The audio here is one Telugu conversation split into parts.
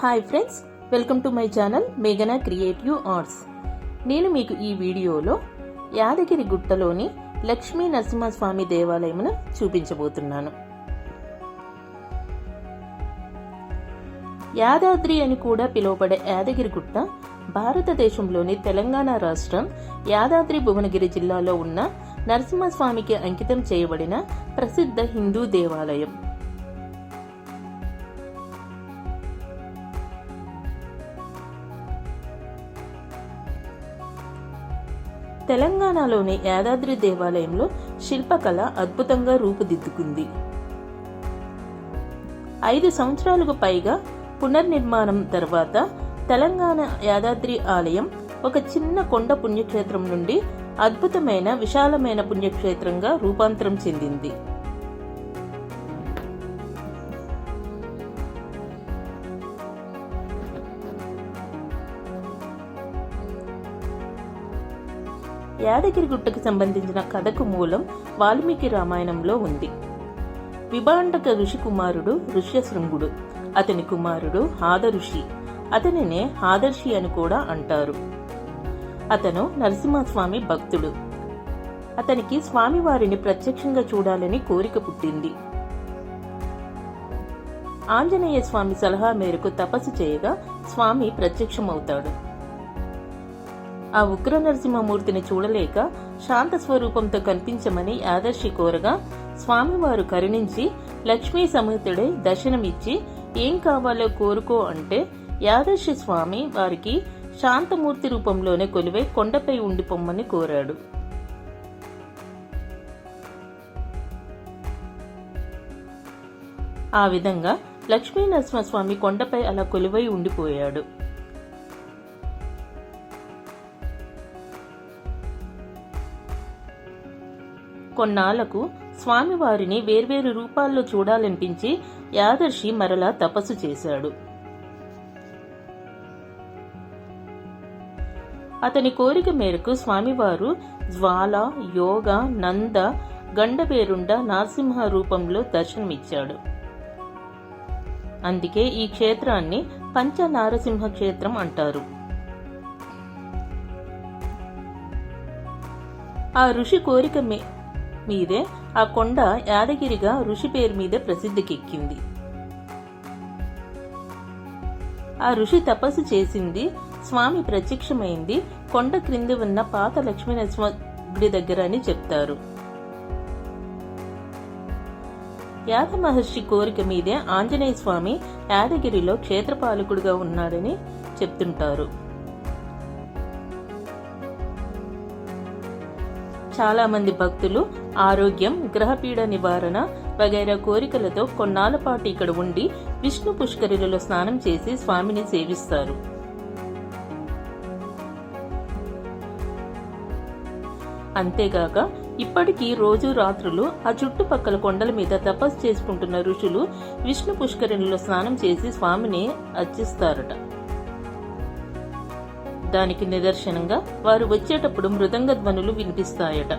Hi friends welcome to my channel మేఘనా క్రియేటివ్ ఆర్ట్స్ నేను మీకు ఈ వీడియోలో యాదగిరి గుట్టలోని లక్ష్మీ నరసింహస్వామి దేవాలయమును చూపించబోతున్నాను. యాదాద్రి అని కూడా పిలువబడే యాదగిరి గుట్ట భారతదేశంలోని తెలంగాణ రాష్ట్రం యాదాద్రి భువనగిరి జిల్లాలో ఉన్న నరసింహస్వామికి అంకితం చేయబడిన ప్రసిద్ధ హిందూ దేవాలయం. తెలంగాణలోని యాదాద్రి దేవాలయంలో శిల్పకళ అద్భుతంగా రూపుదిద్దుకుంది. ఐదు సంవత్సరాలకు పైగా పునర్నిర్మాణం తర్వాత తెలంగాణ యాదాద్రి ఆలయం ఒక చిన్న కొండ పుణ్యక్షేత్రం నుండి అద్భుతమైన విశాలమైన పుణ్యక్షేత్రంగా రూపాంతరం చెందింది. యాదగిరిగుట్టకు సంబంధించిన కథకు మూలం వాల్మీకి రామాయణంలో ఉంది. విభాండక ఋషి కుమారుడు ఋష్యశృంగుడు. అతని కుమారుడు హాదఋషి అతనినే హాదర్షి అని కూడా అంటారు. అతను నరసింహస్వామి భక్తుడు. అతనికి స్వామివారిని ప్రత్యక్షంగా చూడాలని కోరిక పుట్టింది. ఆంజనేయ స్వామి సలహా మేరకు తపస్సు చేయగా స్వామి ప్రత్యక్షమవుతాడు. ఆ ఉగ్ర నరసింహమూర్తిని చూడలేక శాంత స్వరూపంతో కనిపించమని ఆదర్శి కోరగా స్వామివారు కరుణించి లక్ష్మీ సమేతుడై దర్శనమిచ్చి ఏం కావాలో కోరుకో అంటే యాదర్శి స్వామి వారికి శాంతమూర్తి రూపంలోనే కొలువై కొండపై ఉండిపోమ్మని కోరాడు. ఆ విధంగా లక్ష్మీ నరసింహస్వామి కొండపై అలా కొలువై ఉండిపోయాడు. కొన్నాళ్ళకు స్వామివారిని వేర్వేరు రూపాల్లో చూడాలనిపించి యాదర్శి మరలా తపస్సు చేశాడు. అతని కోరిక మేరకు స్వామివారు జ్వాల యోగ నంద గండబేరుండ నరసింహ రూపంలో దర్శనమిచ్చాడు. అందుకే ఈ క్షేత్రాన్ని పంచ నారసింహ క్షేత్రం అంటారు. ఆ ఋషి కోరిక మే- మీదే ఆ కొండ యాదగిరిగా ఋషి పేరు మీదే ప్రసిద్ధికెక్కింది. ఆ ఋషి తపస్సు చేసింది స్వామి ప్రత్యక్షమైంది కొండ క్రింద ఉన్న పాత లక్ష్మీనరసింహ గుడి దగ్గర అని చెప్తారు. యాద మహర్షి కోరిక మీదే ఆంజనేయ స్వామి యాదగిరిలో క్షేత్రపాలకుడుగా ఉన్నాడని చెప్తుంటారు. చాలా మంది భక్తులు ఆరోగ్యం గ్రహపీడ నివారణ వగైరా కోరికలతో కొన్నాళ్ళ పాటు ఇక్కడ ఉండి విష్ణు పుష్కరిలలో స్నానం చేసి స్వామిని సేవిస్తారు. అంతేగాక ఇప్పటికీ రోజు రాత్రులు ఆ చుట్టుపక్కల కొండల మీద తపస్సు చేసుకుంటున్న ఋషులు విష్ణు పుష్కరిణిలో స్నానం చేసి స్వామిని అర్చిస్తారట. దానికి నిదర్శనంగా వారు వచ్చేటప్పుడు మృదంగ ధ్వనులు వినిపిస్తాయట.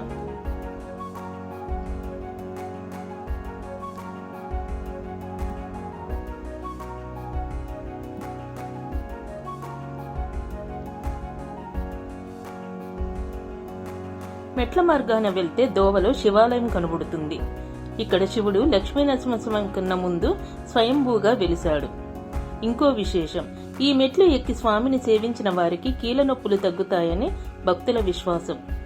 మెట్ల మార్గాన వెళ్తే దోవలో శివాలయం కనబడుతుంది. ఇక్కడ శివుడు లక్ష్మీ కన్నా ముందు స్వయంభూగా వెలిశాడు. ఇంకో విశేషం ఈ మెట్లు ఎక్కి స్వామిని సేవించిన వారికి కీళ్ళ నొప్పులు తగ్గుతాయని భక్తుల విశ్వాసం.